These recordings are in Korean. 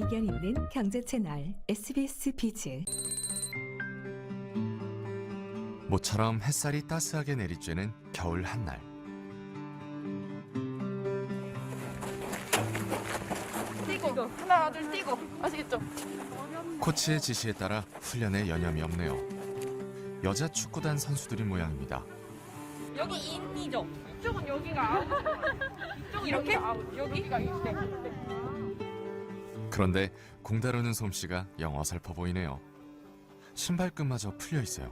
의견 있는 경제 채널 SBS 비즈. 모처럼 햇살이 따스하게 내리쬐는 겨울 한날. 뛰고 하나 둘 뛰고 아시겠죠? 코치의 지시에 따라 훈련에 여념이 없네요. 여자 축구단 선수들인 모양입니다. 여기 인이죠. 이쪽은 여기가 아웃. 이쪽 이렇게 아웃. 여기가 이때. 그런데 공 다루는 솜씨가 영 어설퍼 보이네요. 신발끈마저 풀려 있어요.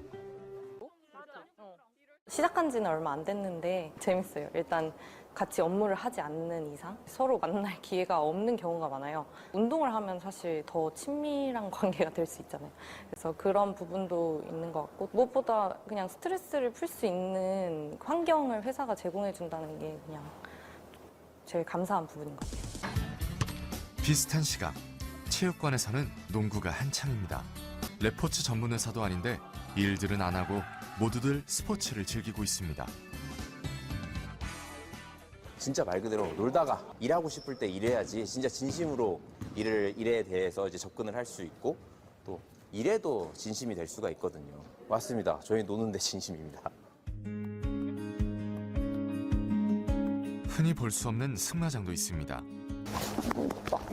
시작한 지는 얼마 안 됐는데 재밌어요. 일단 같이 업무를 하지 않는 이상 서로 만날 기회가 없는 경우가 많아요. 운동을 하면 사실 더 친밀한 관계가 될 수 있잖아요. 그래서 그런 부분도 있는 것 같고 무엇보다 그냥 스트레스를 풀 수 있는 환경을 회사가 제공해 준다는 게 그냥 제일 감사한 부분인 것 같아요. 비슷한 시각 체육관에서는 농구가 한창입니다. 레포츠 전문 회사도 아닌데 일들은 안 하고 모두들 스포츠를 즐기고 있습니다. 진짜 말 그대로 놀다가 일하고 싶을 때 일해야지 진짜 진심으로 일을 일에 대해서 이제 접근을 할 수 있고 또 일에도 진심이 될 수가 있거든요. 맞습니다. 저희 노는데 진심입니다. 흔히 볼 수 없는 승마장도 있습니다. 지금 원래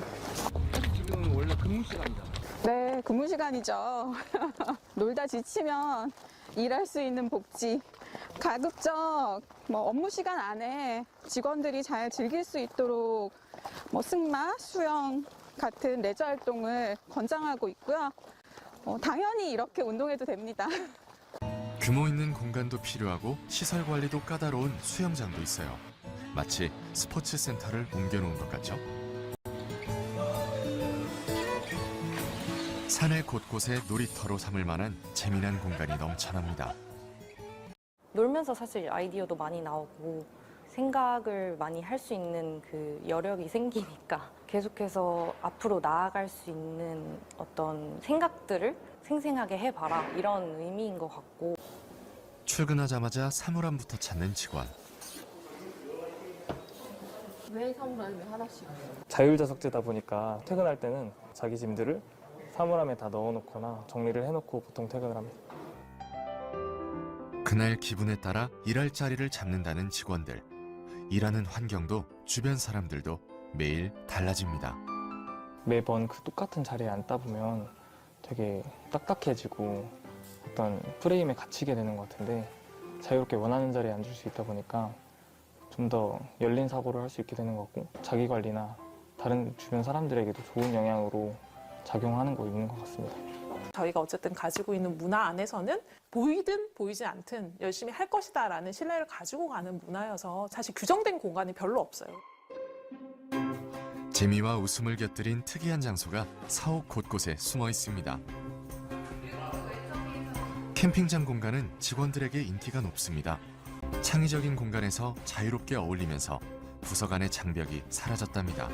근무 시간이잖아. 네, 근무 시간이죠. 놀다 지치면 일할 수 있는 복지, 가급적 뭐 업무 시간 안에 직원들이 잘 즐길 수 있도록 뭐 승마, 수영 같은 레저 활동을 권장하고 있고요. 어, 당연히 이렇게 운동해도 됩니다. 규모 있는 공간도 필요하고 시설 관리도 까다로운 수영장도 있어요. 마치 스포츠 센터를 옮겨놓은 것 같죠? 산의 곳곳에 놀이터로 삼을 만한 재미난 공간이 넘쳐납니다. 놀면서 사실 아이디어도 많이 나오고 생각을 많이 할 수 있는 그 여력이 생기니까 계속해서 앞으로 나아갈 수 있는 어떤 생각들을 생생하게 해봐라 이런 의미인 것 같고 출근하자마자 사물함부터 찾는 직원. 왜 사물함이 하나씩? 자율자석제다 보니까 퇴근할 때는 자기 짐들을 사물함에 다 넣어놓거나 정리를 해놓고 보통 퇴근을 합니다. 그날 기분에 따라 일할 자리를 잡는다는 직원들. 일하는 환경도 주변 사람들도 매일 달라집니다. 매번 그 똑같은 자리에 앉다 보면 되게 딱딱해지고 어떤 프레임에 갇히게 되는 것 같은데 자유롭게 원하는 자리에 앉을 수 있다 보니까 좀 더 열린 사고를 할 수 있게 되는 것 같고 자기 관리나 다른 주변 사람들에게도 좋은 영향으로 작용하는 거 있는 것 같습니다. 저희가 어쨌든 가지고 있는 문화 안에서는 보이든 보이지 않든 열심히 할 것이다 라는 신뢰를 가지고 가는 문화여서 사실 규정된 공간이 별로 없어요. 재미와 웃음을 곁들인 특이한 장소가 사옥 곳곳에 숨어 있습니다. 캠핑장 공간은 직원들에게 인기가 높습니다. 창의적인 공간에서 자유롭게 어울리면서 부서 간의 장벽이 사라졌답니다.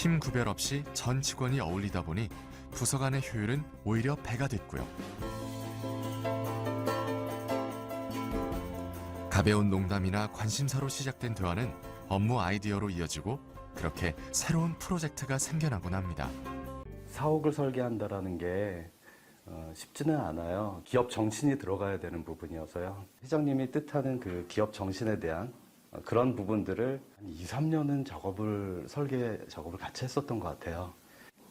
팀 구별 없이 전 직원이 어울리다 보니 부서 간의 효율은 오히려 배가 됐고요. 가벼운 농담이나 관심사로 시작된 대화는 업무 아이디어로 이어지고 그렇게 새로운 프로젝트가 생겨나곤 합니다. 사옥을 설계한다라는 게 어, 쉽지는 않아요. 기업 정신이 들어가야 되는 부분이어서요. 회장님이 뜻하는 그 기업 정신에 대한 어, 그런 부분들을 한 2, 3년은 작업을 설계 작업을 같이 했었던 것 같아요.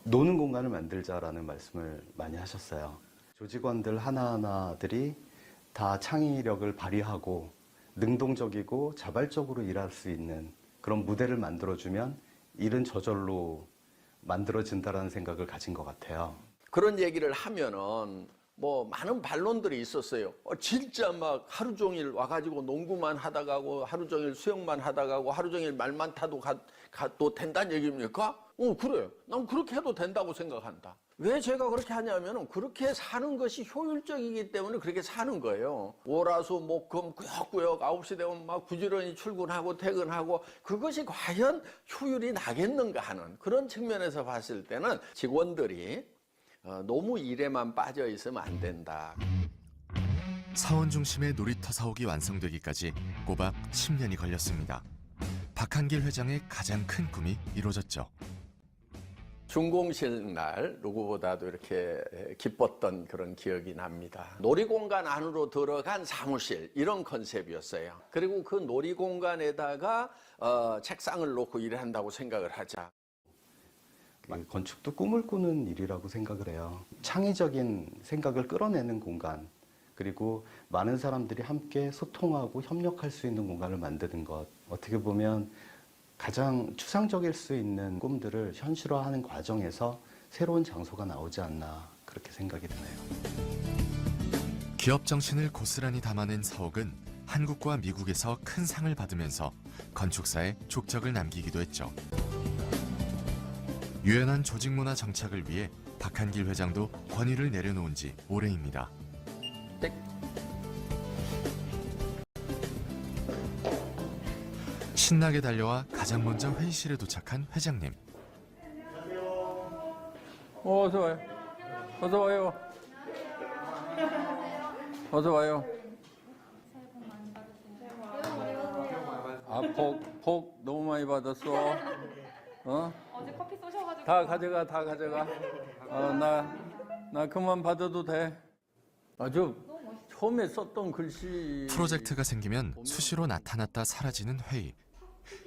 노는 공간을 만들자라는 말씀을 많이 하셨어요. 조직원들 하나하나들이 다 창의력을 발휘하고 능동적이고 자발적으로 일할 수 있는 그런 무대를 만들어주면 일은 저절로 만들어진다라는 생각을 가진 것 같아요. 그런 얘기를 하면은 뭐 많은 반론들이 있었어요. 어, 진짜 막 하루 종일 와가지고 농구만 하다가고 하루 종일 수영만 하다가고 하루 종일 말만 타도 가, 도 된다는 얘기입니까? 어 그래. 난 그렇게 해도 된다고 생각한다. 왜 제가 그렇게 하냐면은 그렇게 사는 것이 효율적이기 때문에 그렇게 사는 거예요. 월화수 목금 꾸역꾸역 9시 되면 막 부지런히 출근하고 퇴근하고 그것이 과연 효율이 나겠는가 하는 그런 측면에서 봤을 때는 직원들이 어, 너무 일에만 빠져 있으면 안 된다. 사원 중심의 놀이터 사옥이 완성되기까지 꼬박 10년이 걸렸습니다. 박한길 회장의 가장 큰 꿈이 이루어졌죠. 준공식 날 누구보다도 이렇게 기뻤던 그런 기억이 납니다. 놀이공간 안으로 들어간 사무실 이런 컨셉이었어요. 그리고 그 놀이공간에다가 어, 책상을 놓고 일을 한다고 생각을 하자. 건축도 꿈을 꾸는 일이라고 생각을 해요. 창의적인 생각을 끌어내는 공간, 그리고 많은 사람들이 함께 소통하고 협력할 수 있는 공간을 만드는 것. 어떻게 보면 가장 추상적일 수 있는 꿈들을 현실화하는 과정에서 새로운 장소가 나오지 않나 그렇게 생각이 드네요. 기업 정신을 고스란히 담아낸 사옥은 한국과 미국에서 큰 상을 받으면서 건축사에 족적을 남기기도 했죠. 유연한 조직 문화 정착을 위해 박한길 회장도 권위를 내려놓은 지 오래입니다. 신나게 달려와 가장 먼저 회의실에 도착한 회장님. 어, 어서 와요. 어서 와요. 어서 와요. 아, 복, 복 너무 많이 받았어. 어? 어제 커피 쏘셔가지고. 다 가져가, 다 가져가. 어, 나, 나 그만 받아도 돼. 아주 처음에 썼던 글씨. 프로젝트가 생기면 수시로 나타났다 사라지는 회의.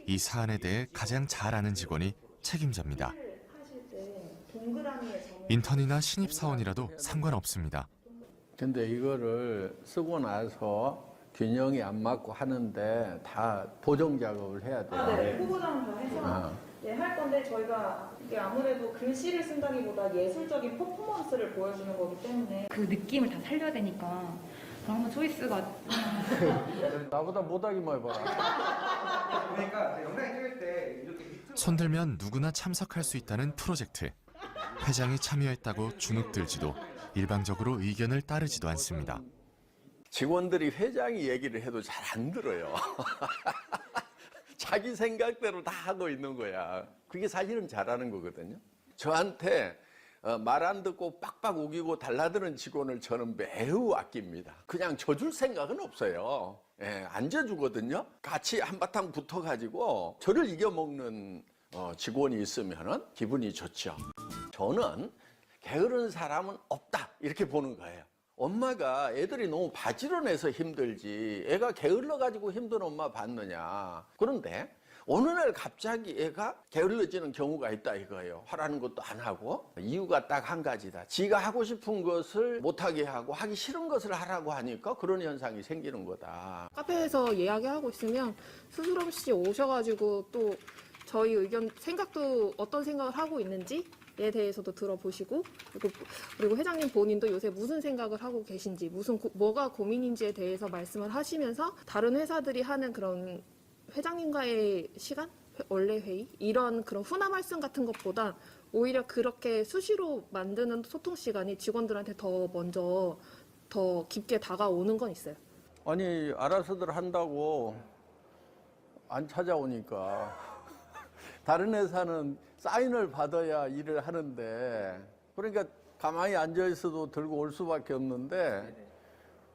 이 사안에 대해 가장 잘 아는 직원이 책임자입니다. 인턴이나 신입 사원이라도 상관없습니다. 근데 이거를 쓰고 나서 균형이 안 맞고 하는데 다 보정 작업을 해야 돼요. 아, 네. 다 해서 어. 예, 할 건데 저희가 이게 아무래도 글씨를 쓴다기보다 예술적인 퍼포먼스를 보여주는 거기 때문에 그 느낌을 다 살려야 되니까. 그러면 초이스가 나보다 못하기만 해봐라. 손들면 누구나 참석할 수 있다는 프로젝트. 회장이 참여했다고 주눅들지도 일방적으로 의견을 따르지도 않습니다. 직원들이 회장이 얘기를 해도 잘 안 들어요. 자기 생각대로 다 하고 있는 거야. 그게 사실은 잘하는 거거든요. 저한테 어, 말안 듣고 빡빡 우기고 달라드는 직원을 저는 매우 아낍니다. 그냥 져줄 생각은 없어요. 예, 안 져주거든요. 같이 한바탕 붙어가지고 저를 이겨먹는 어, 직원이 있으면 기분이 좋죠. 저는 게으른 사람은 없다 이렇게 보는 거예요. 엄마가 애들이 너무 바지런해서 힘들지 애가 게을러 가지고 힘든 엄마 봤느냐. 그런데 어느 날 갑자기 애가 게을러지는 경우가 있다 이거예요. 하라는 것도 안 하고 이유가 딱 한 가지다. 지가 하고 싶은 것을 못하게 하고 하기 싫은 것을 하라고 하니까 그런 현상이 생기는 거다. 카페에서 이야기하고 있으면 스스럼 씨 오셔가지고 또 저희 의견 생각도 어떤 생각을 하고 있는지 에 대해서도 들어보시고 그리고, 그리고 회장님 본인도 요새 무슨 생각을 하고 계신지 무슨 고- 뭐가 고민인지에 대해서 말씀을 하시면서 다른 회사들이 하는 그런 회장님과의 시간? 회- 원래 회의? 이런 그런 훈화 말씀 같은 것보다 오히려 그렇게 수시로 만드는 소통 시간이 직원들한테 더 먼저 더 깊게 다가오는 건 있어요. 아니 알아서들 한다고 안 찾아오니까. 다른 회사는 사인을 받아야 일을 하는데 그러니까 가만히 앉아 있어도 들고 올 수밖에 없는데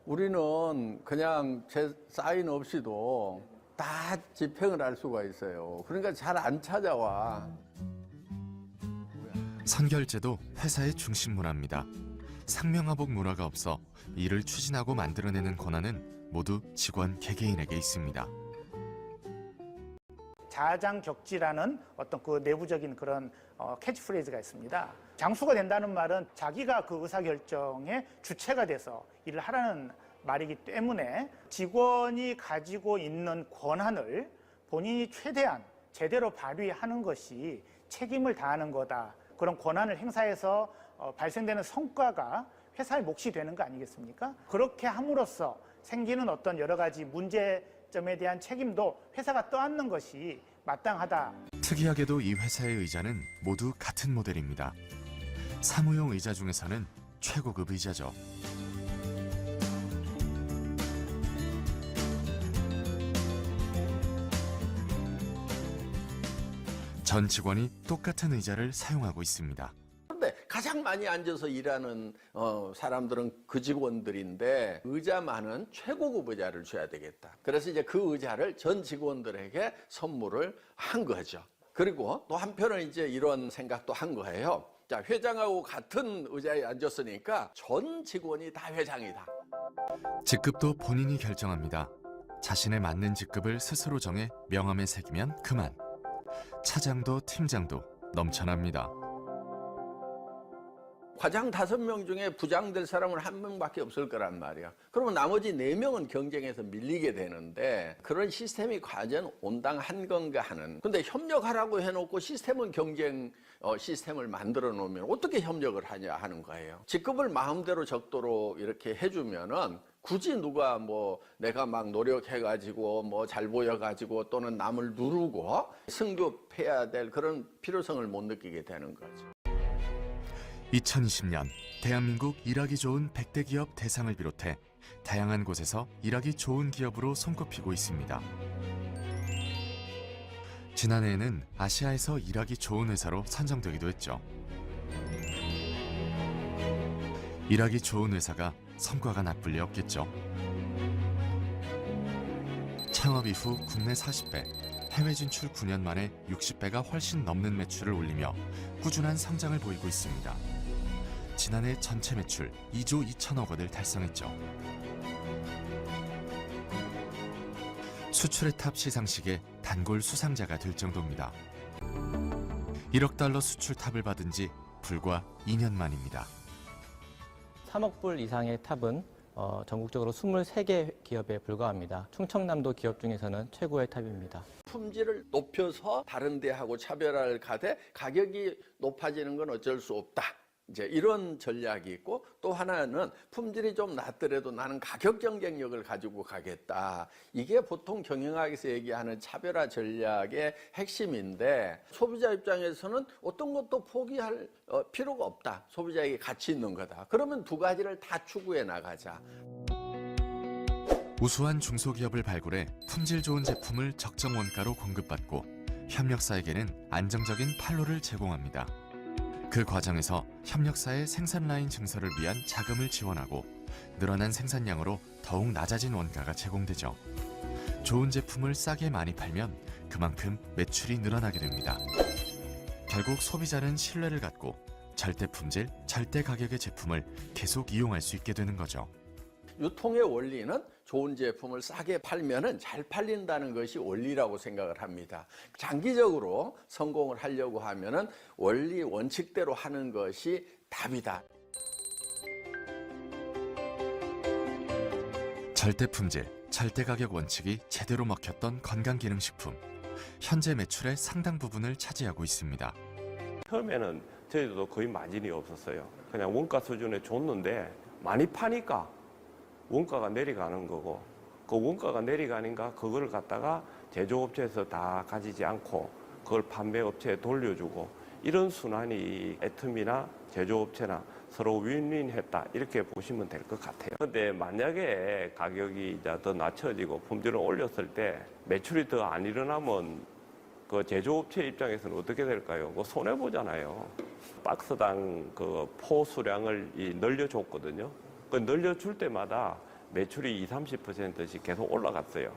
우리는 그냥 제 사인 없이도 다 집행을 할 수가 있어요. 그러니까 잘 안 찾아와. 선결제도 회사의 중심 문화입니다. 상명하복 문화가 없어 이를 추진하고 만들어내는 권한은 모두 직원 개개인에게 있습니다. 자장격지라는 어떤 그 내부적인 그런 어, 캐치프레이즈가 있습니다. 장수가 된다는 말은 자기가 그 의사결정의 주체가 돼서 일을 하라는 말이기 때문에 직원이 가지고 있는 권한을 본인이 최대한 제대로 발휘하는 것이 책임을 다하는 거다. 그런 권한을 행사해서 어, 발생되는 성과가 회사의 몫이 되는 거 아니겠습니까? 그렇게 함으로써 생기는 어떤 여러 가지 문제 점에 대한 책임도 회사가 떠안는 것이 마땅하다. 특이하게도 이 회사의 의자는 모두 같은 모델입니다. 사무용 의자 중에서는 최고급 의자죠. 전 직원이 똑같은 의자를 사용하고 있습니다. 가장 많이 앉아서 일하는 어, 사람들은 그 직원들인데 의자만은 최고급 의자를 줘야 되겠다. 그래서 이제 그 의자를 전 직원들에게 선물을 한 거죠. 그리고 또 한편은 이제 이런 생각도 한 거예요. 자, 회장하고 같은 의자에 앉았으니까 전 직원이 다 회장이다. 직급도 본인이 결정합니다. 자신에 맞는 직급을 스스로 정해 명함에 새기면 그만. 차장도 팀장도 넘쳐납니다. 과장 다섯 명 중에 부장 될 사람은 한 명밖에 없을 거란 말이야. 그러면 나머지 네 명은 경쟁에서 밀리게 되는데 그런 시스템이 과연 온당한 건가 하는. 근데 협력하라고 해놓고 시스템은 경쟁 어, 시스템을 만들어 놓으면 어떻게 협력을 하냐 하는 거예요. 직급을 마음대로 적도록 이렇게 해주면은 굳이 누가 뭐 내가 막 노력해가지고 뭐 잘 보여가지고 또는 남을 누르고 승급해야 될 그런 필요성을 못 느끼게 되는 거죠. 2020년 대한민국 일하기 좋은 100대 기업 대상을 비롯해 다양한 곳에서 일하기 좋은 기업으로 손꼽히고 있습니다. 지난해에는 아시아에서 일하기 좋은 회사로 선정되기도 했죠. 일하기 좋은 회사가 성과가 나쁠 리 없겠죠. 창업 이후 국내 40배, 해외 진출 9년 만에 60배가 훨씬 넘는 매출을 올리며 꾸준한 성장을 보이고 있습니다. 지난해 전체 매출 2조 2천억 원을 달성했죠. 수출의 탑 시상식의 단골 수상자가 될 정도입니다. 1억 달러 수출 탑을 받은 지 불과 2년 만입니다. 3억 불 이상의 탑은 어, 전국적으로 23개 기업에 불과합니다. 충청남도 기업 중에서는 최고의 탑입니다. 품질을 높여서 다른 데하고 차별화를 가되 가격이 높아지는 건 어쩔 수 없다. 이제 이런 전략이 있고 또 하나는 품질이 좀 낮더라도 나는 가격 경쟁력을 가지고 가겠다. 이게 보통 경영학에서 얘기하는 차별화 전략의 핵심인데 소비자 입장에서는 어떤 것도 포기할 어, 필요가 없다. 소비자에게 가치 있는 거다. 그러면 두 가지를 다 추구해 나가자. 우수한 중소기업을 발굴해 품질 좋은 제품을 적정 원가로 공급받고 협력사에게는 안정적인 판로를 제공합니다. 그 과정에서 협력사의 생산 라인 증설을 위한 자금을 지원하고 늘어난 생산량으로 더욱 낮아진 원가가 제공되죠. 좋은 제품을 싸게 많이 팔면 그만큼 매출이 늘어나게 됩니다. 결국 소비자는 신뢰를 갖고 절대 품질, 절대 가격의 제품을 계속 이용할 수 있게 되는 거죠. 유통의 원리는 좋은 제품을 싸게 팔면은 잘 팔린다는 것이 원리라고 생각을 합니다. 장기적으로 성공을 하려고 하면은 원리 원칙대로 하는 것이 답이다. 절대 품질, 절대 가격 원칙이 제대로 먹혔던 건강기능식품. 현재 매출의 상당 부분을 차지하고 있습니다. 처음에는 저희도 거의 마진이 없었어요. 그냥 원가 수준에 줬는데 많이 파니까 원가가 내려가는 거고 그 원가가 내려가니까 그걸 갖다가 제조업체에서 다 가지지 않고 그걸 판매업체에 돌려주고 이런 순환이 애텀이나 제조업체나 서로 윈윈했다 이렇게 보시면 될 것 같아요. 근데 만약에 가격이 이제 더 낮춰지고 품질을 올렸을 때 매출이 더 안 일어나면 그 제조업체 입장에서는 어떻게 될까요? 그 손해 보잖아요. 박스당 그 포 수량을 이 늘려줬거든요. 그 늘려줄 때마다 매출이 20, 30%씩 계속 올라갔어요.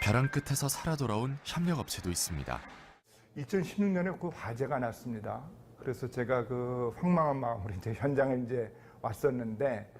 벼랑 끝에서 살아 돌아온 협력업체도 있습니다. 2016년에 그 화재가 났습니다. 그래서 제가 그 황망한 마음으로 이제 현장에 이제 왔었는데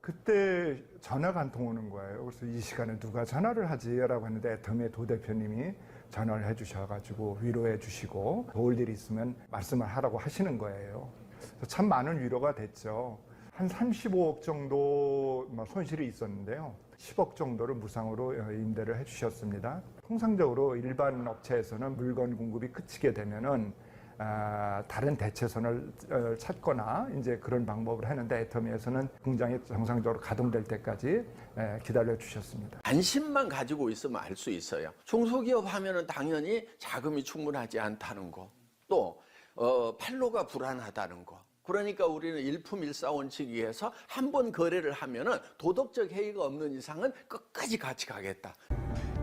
그때 전화가 한 통 오는 거예요. 그래서 이 시간에 누가 전화를 하지라고 했는데 애터미의 도 대표님이 전화를 해주셔가지고 위로해 주시고 도울 일이 있으면 말씀을 하라고 하시는 거예요. 그래서 참 많은 위로가 됐죠. 한 35억 정도 뭐 손실이 있었는데요. 10억 정도를 무상으로 임대를 해주셨습니다. 통상적으로 일반 업체에서는 물건 공급이 그치게 되면은 아, 다른 대체선을 어, 찾거나 이제 그런 방법을 하는데 애터미에서는 공장이 정상적으로 가동될 때까지 에, 기다려 주셨습니다. 안심만 가지고 있으면 알 수 있어요. 중소기업 하면은 당연히 자금이 충분하지 않다는 거, 또 어, 판로가 불안하다는 거. 그러니까 우리는 일품일사 원칙 위에서 한 번 거래를 하면은 도덕적 해이가 없는 이상은 끝까지 같이 가겠다.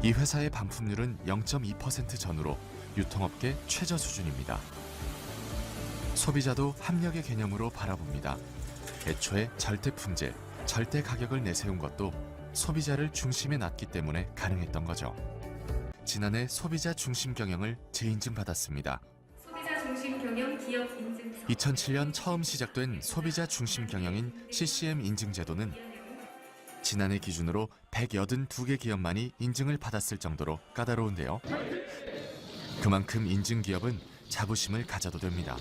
이 회사의 반품률은 0.2% 전후로 유통업계 최저 수준입니다. 소비자도 합력의 개념으로 바라봅니다. 애초에 절대 품질, 절대 가격을 내세운 것도 소비자를 중심에 놨기 때문에 가능했던 거죠. 지난해 소비자 중심 경영을 재인증받았습니다. 소비자 중심 경영 기업 인증 2007년 처음 시작된 소비자 중심 경영인 CCM 인증 제도는 지난해 기준으로 182개 기업만이 인증을 받았을 정도로 까다로운데요. 그만큼 인증 기업은 자부심을 가져도 됩니다.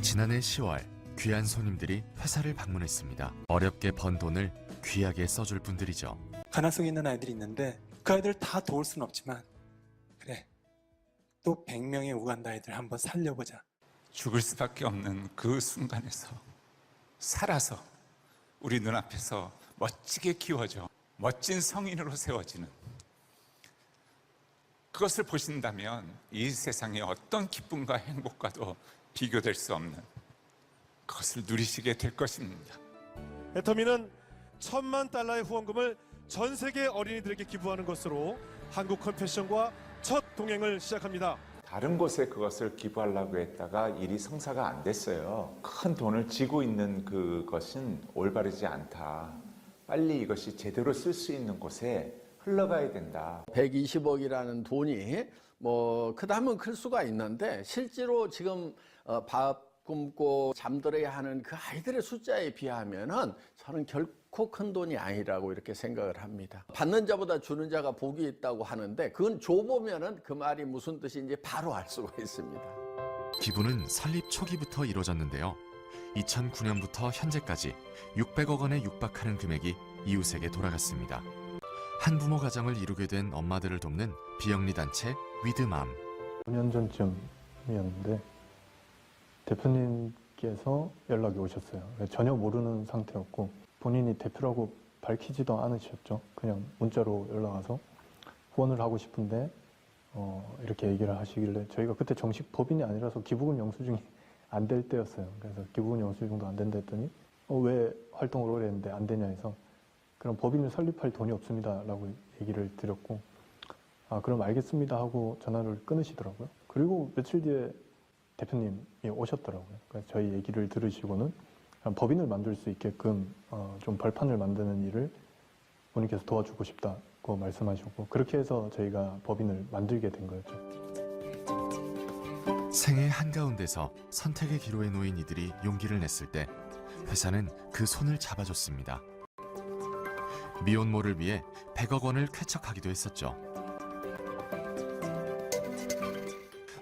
지난해 10월 귀한 손님들이 회사를 방문했습니다. 어렵게 번 돈을 귀하게 써줄 분들이죠. 가난성이 있는 아이들이 있는데 그 아이들을 다 도울 수는 없지만 또 100명의 우간다 아이들 한번 살려보자 죽을 수밖에 없는 그 순간에서 살아서 우리 눈앞에서 멋지게 키워져 멋진 성인으로 세워지는 그것을 보신다면 이 세상의 어떤 기쁨과 행복과도 비교될 수 없는 그것을 누리시게 될 것입니다. 애터미는 천만 달러의 후원금을 전 세계 어린이들에게 기부하는 것으로 한국 컴패션과 첫 동행을 시작합니다. 다른 곳에 그것을 기부하려고 했다가 일이 성사가 안 됐어요. 큰 돈을 쥐고 있는 그것은 올바르지 않다. 빨리 이것이 제대로 쓸 수 있는 곳에 흘러가야 된다. 120억이라는 돈이 뭐 크다면 클 수가 있는데 실제로 지금 어, 밥 굶고 잠들어야 하는 그 아이들의 숫자에 비하면은 저는 결코 큰 돈이 아니라고 이렇게 생각을 합니다. 받는 자보다 주는 자가 복이 있다고 하는데 그건 줘보면은 그 말이 무슨 뜻인지 바로 알 수가 있습니다. 기부는 설립 초기부터 이루어졌는데요. 2009년부터 현재까지 600억 원에 육박하는 금액이 이웃에게 돌아갔습니다. 한 부모 가정을 이루게 된 엄마들을 돕는 비영리 단체 위드맘. 5년 전쯤이었는데 대표님께서 연락이 오셨어요. 전혀 모르는 상태였고 본인이 대표라고 밝히지도 않으셨죠. 그냥 문자로 연락 와서 후원을 하고 싶은데 어, 이렇게 얘기를 하시길래 저희가 그때 정식 법인이 아니라서 기부금 영수증이 안 될 때였어요. 그래서 기부금 영수증도 안 된다 했더니 어, 왜 활동을 오래 했는데 안 되냐 해서 그럼 법인을 설립할 돈이 없습니다 라고 얘기를 드렸고 아 그럼 알겠습니다 하고 전화를 끊으시더라고요. 그리고 며칠 뒤에 대표님이 오셨더라고요. 그래서 저희 얘기를 들으시고는 법인을 만들 수 있게끔 어, 좀 벌판을 만드는 일을 본인께서 도와주고 싶다고 말씀하셨고 그렇게 해서 저희가 법인을 만들게 된 거였죠. 생애 한가운데서 선택의 기로에 놓인 이들이 용기를 냈을 때 회사는 그 손을 잡아줬습니다. 미혼모를 위해 100억 원을 쾌척하기도 했었죠.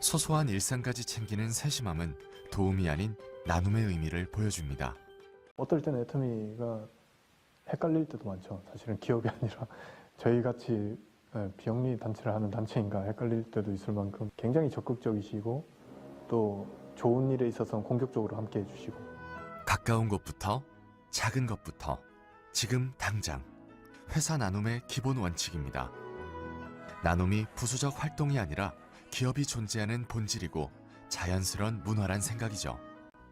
소소한 일상까지 챙기는 세심함은 도움이 아닌 나눔의 의미를 보여줍니다. 어떨 때는 애터미가 헷갈릴 때도 많죠. 사실은 기업이 아니라 저희 같이 예, 비영리 단체를 하는 단체인가 헷갈릴 때도 있을 만큼 굉장히 적극적이시고 또 좋은 일에 있어서는 공격적으로 함께 해주시고 가까운 곳부터 작은 것부터 지금 당장 회사 나눔의 기본 원칙입니다. 나눔이 부수적 활동이 아니라 기업이 존재하는 본질이고 자연스러운 문화란 생각이죠.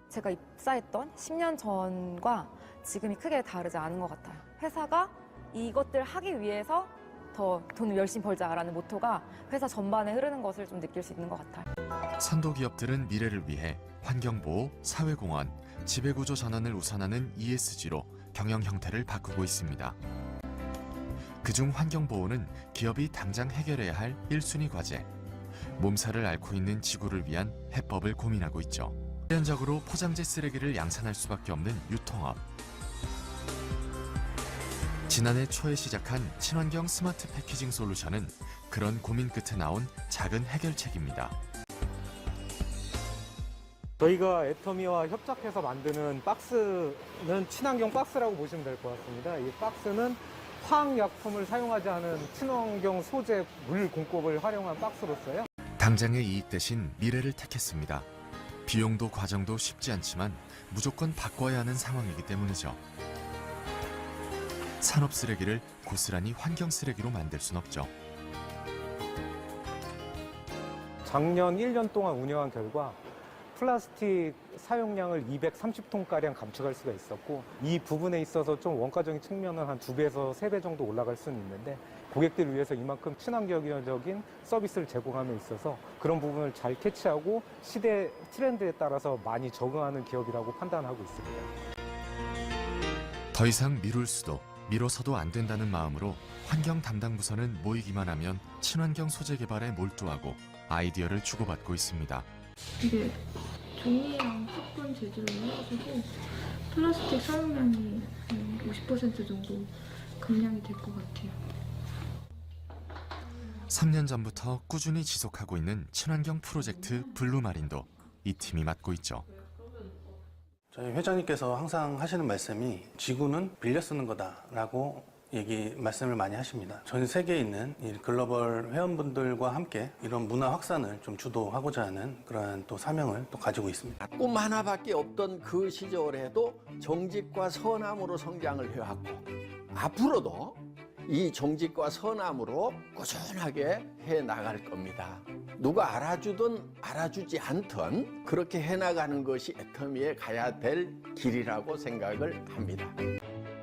제가 입사했던 10년 전과 지금이 크게 다르지 않은 것 같아요. 회사가 이것들 하기 위해서 더 돈을 열심히 벌자라는 모토가 회사 전반에 흐르는 것을 좀 느낄 수 있는 것 같아요. 선도 기업들은 미래를 위해 환경보호, 사회공헌, 지배구조 전환을 우선하는 ESG로 경영 형태를 바꾸고 있습니다. 그중 환경보호는 기업이 당장 해결해야 할 1순위 과제. 몸살을 앓고 있는 지구를 위한 해법을 고민하고 있죠. 필연적으로 포장재 쓰레기를 양산할 수밖에 없는 유통업. 지난해 초에 시작한 친환경 스마트 패키징 솔루션은 그런 고민 끝에 나온 작은 해결책입니다. 저희가 애터미와 협작해서 만드는 박스는 친환경 박스라고 보시면 될 것 같습니다. 이 박스는 화학약품을 사용하지 않은 친환경 소재 물 공법을 활용한 박스로서요. 당장의 이익 대신 미래를 택했습니다. 비용도 과정도 쉽지 않지만 무조건 바꿔야 하는 상황이기 때문이죠. 산업 쓰레기를 고스란히 환경 쓰레기로 만들 순 없죠. 작년 1년 동안 운영한 결과 플라스틱 사용량을 230톤가량 감축할 수가 있었고 이 부분에 있어서 좀 원가적인 측면은 한 두 배에서 세 배 정도 올라갈 수는 있는데 고객들을 위해서 이만큼 친환경적인 서비스를 제공함에 있어서 그런 부분을 잘 캐치하고 시대 트렌드에 따라서 많이 적응하는 기업이라고 판단하고 있습니다. 더 이상 미룰 수도 미뤄서도 안 된다는 마음으로 환경 담당 부서는 모이기만 하면 친환경 소재 개발에 몰두하고 아이디어를 주고받고 있습니다. 이게 종이랑 섞은 재질로 해가지고 플라스틱 사용량이 한 50% 정도 감량이 될 것 같아요. 3년 전부터 꾸준히 지속하고 있는 친환경 프로젝트 블루마린도 이 팀이 맡고 있죠. 저희 회장님께서 항상 하시는 말씀이 지구는 빌려 쓰는 거다라고 얘기 말씀을 많이 하십니다. 전 세계에 있는 이 글로벌 회원분들과 함께 이런 문화 확산을 좀 주도하고자 하는 그러한 또 사명을 또 가지고 있습니다. 꿈 하나밖에 없던 그 시절에도 정직과 선함으로 성장을 해왔고 앞으로도 이 정직과 선함으로 꾸준하게 해 나갈 겁니다. 누가 알아주든 알아주지 않든 그렇게 해 나가는 것이 애터미에 가야 될 길이라고 생각을 합니다.